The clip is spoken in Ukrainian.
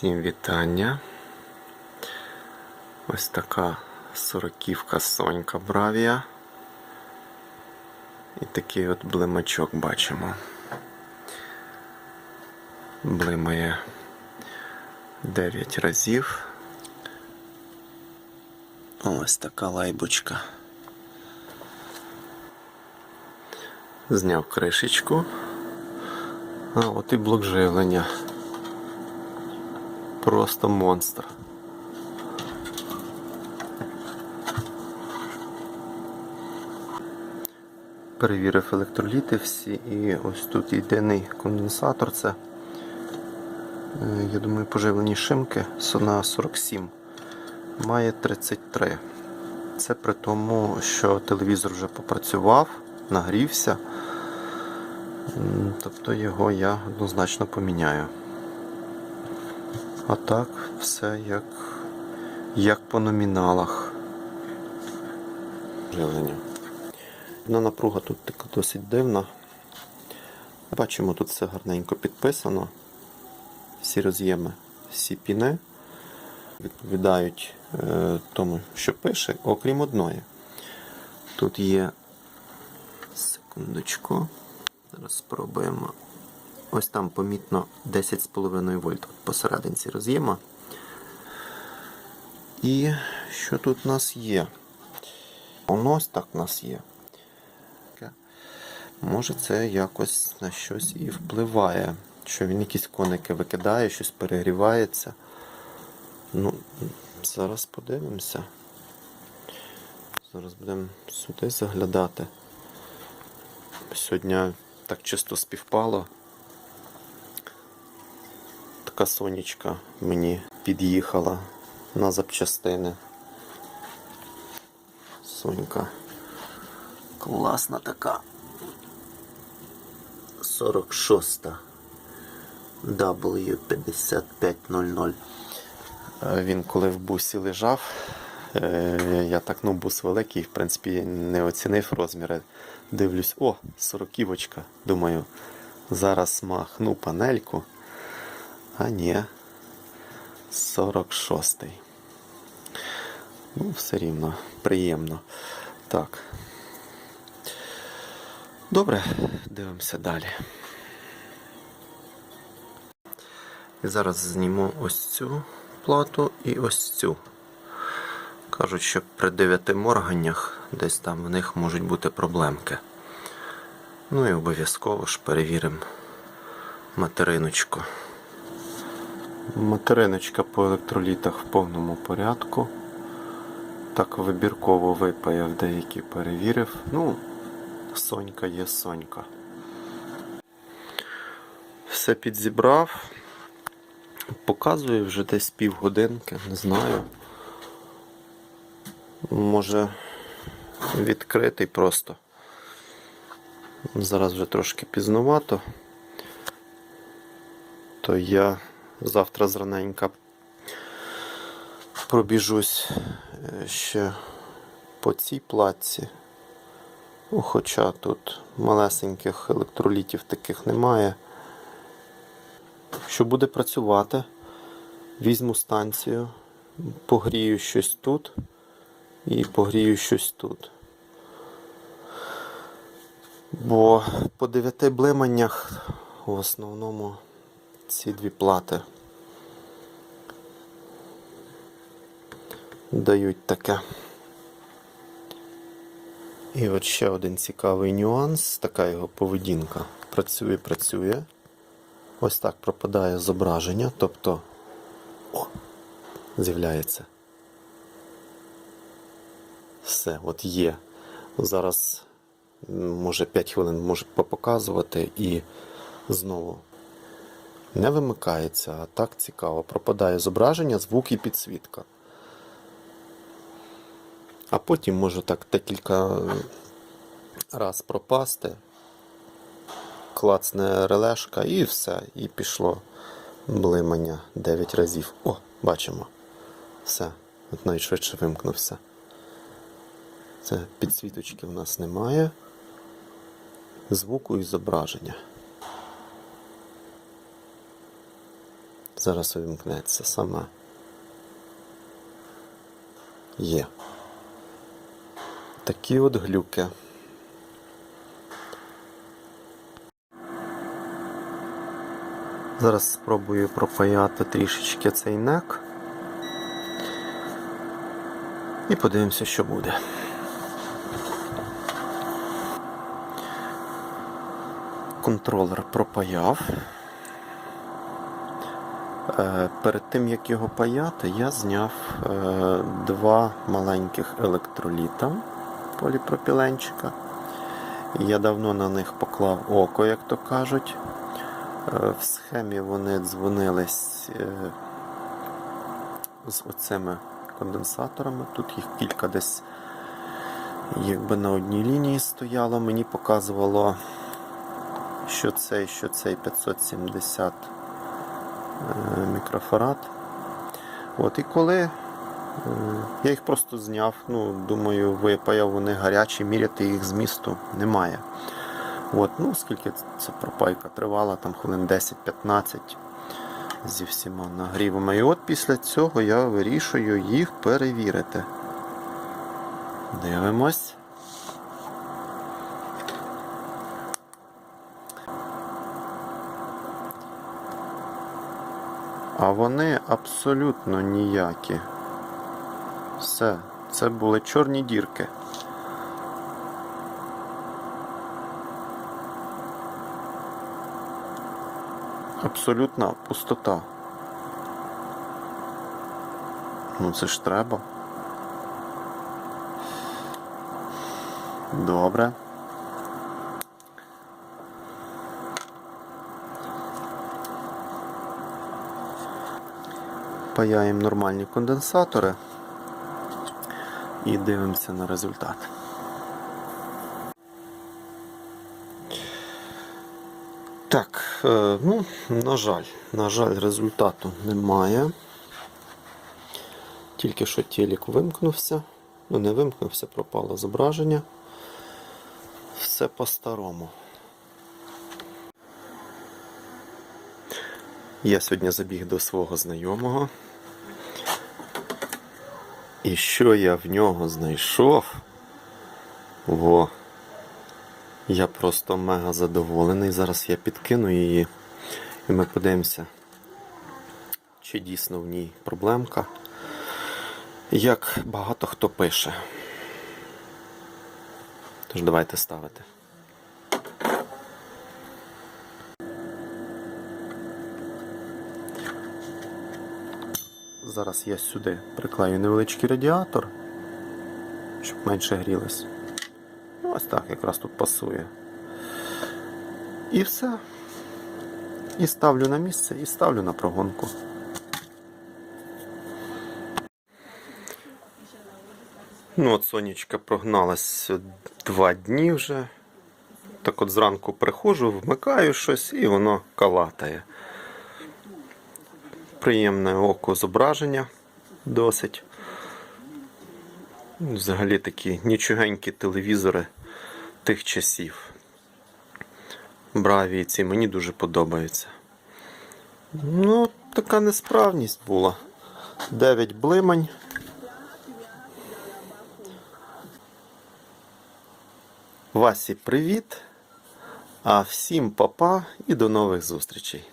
Всім вітання. Ось така сороківка Сонька Бравія. І такий от блимачок бачимо. Блимає 9 разів. Ось така лайбочка. Зняв кришечку. А, от і блок живлення. Просто монстр. Перевірив електроліти всі і ось тут єдиний конденсатор. Це, е, я думаю, поживлені шимки Sona 47. Має 33. Це при тому, що телевізор вже попрацював, нагрівся. Тобто його я однозначно поміняю. А так, все як, як по номіналах. Живлення. Одна напруга тут така досить дивна. Бачимо, тут все гарненько підписано. Всі роз'єми, всі піни відповідають е, тому, що пише, окрім одної. Тут є секундочку. Зараз спробуємо. Ось там помітно 10,5 вольт посерединці роз'єма. І що тут у нас є? Воно ось так у нас є. Може це якось на щось і впливає. Що він якісь коники викидає, щось перегрівається. Ну, зараз подивимося. Зараз будемо сюди заглядати. Сьогодні так чисто співпало. Така сонечка мені під'їхала на запчастини. Сонька. Класна така. 46 W5500. Е, Він коли в бусі лежав, е, я так, ну, бус великий, в принципі, не оцінив розміри. Дивлюсь, о, сороківочка. Думаю, зараз махну панельку. А ні. 46-й. Ну, все рівно, приємно. Так. Добре, дивимося далі. І зараз зніму ось цю плату і ось цю. Кажуть, що при 9 морганнях десь там в них можуть бути проблемки. Ну і обов'язково ж перевіримо материночку. Материночка по електролітах в повному порядку. Так вибірково випаяв, деякі перевірив. Ну, Сонька є Сонька. Все підзібрав. Показую вже десь півгодинки, не знаю. Може відкритий просто. Зараз вже трошки пізнувато. То я завтра зраненька пробіжусь е, ще по цій платці. Ну, Хоча тут малесеньких електролітів таких немає. Що буде працювати, візьму станцію, погрію щось тут і погрію щось тут. Бо по дев'яти блиманнях в основному ці дві плати дають таке. І от ще один цікавий нюанс, така його поведінка. Працює, працює. Ось так пропадає зображення, тобто о, з'являється. Все, от є. Зараз, може, 5 хвилин може попоказувати і знову не вимикається, а так цікаво. Пропадає зображення, звук і підсвітка. А потім може так декілька раз пропасти, клацне релешка і все, і пішло блимання 9 разів. О, бачимо. Все, от найшвидше вимкнувся. Це підсвіточки в нас немає. Звуку і зображення. Зараз увімкнеться саме. Є. Такі от глюки. Зараз спробую пропаяти трішечки цей нек. І подивимося, що буде. Контролер пропаяв. Е, Перед тим як його паяти, я зняв е, два маленьких електроліта поліпропіленчика. Я давно на них поклав око, як то кажуть. Е, В схемі вони дзвонились з оцими конденсаторами. Тут їх кілька десь якби на одній лінії стояло. Мені показувало, що цей, що цей 570 е, мікрофарад. От, і коли е, я їх просто зняв, ну, думаю, випаяв, вони гарячі, міряти їх змісту немає. От, ну, скільки ця пропайка тривала, там хвилин 10-15 зі всіма нагрівами. І от після цього я вирішую їх перевірити. Дивимось. А вони абсолютно ніякі. Все, це були чорні дірки. Абсолютна пустота. Ну це ж треба. Добре. Паяємо нормальні конденсатори і дивимося на результат. Так, е, ну, на жаль, на жаль, результату немає. Тільки що телек вимкнувся. Ну, не вимкнувся, пропало зображення. Все по-старому. Я сьогодні забіг до свого знайомого. І що я в нього знайшов? Во. Я просто мега задоволений. Зараз я підкину її і ми подивимося, чи дійсно в ній проблемка. Як багато хто пише. Тож давайте ставити. Зараз я сюди приклею невеличкий радіатор, щоб менше грілось. Ну, ось так якраз тут пасує. І все. І ставлю на місце, і ставлю на прогонку. Ну, от сонечка прогналась два дні вже. Так от зранку приходжу, вмикаю щось і воно калатає. Приємне око зображення досить. Взагалі такі нічогенькі телевізори тих часів. Браві ці мені дуже подобаються. Ну, така несправність була. 9 блимань. Васі привіт. А всім папа і до нових зустрічей.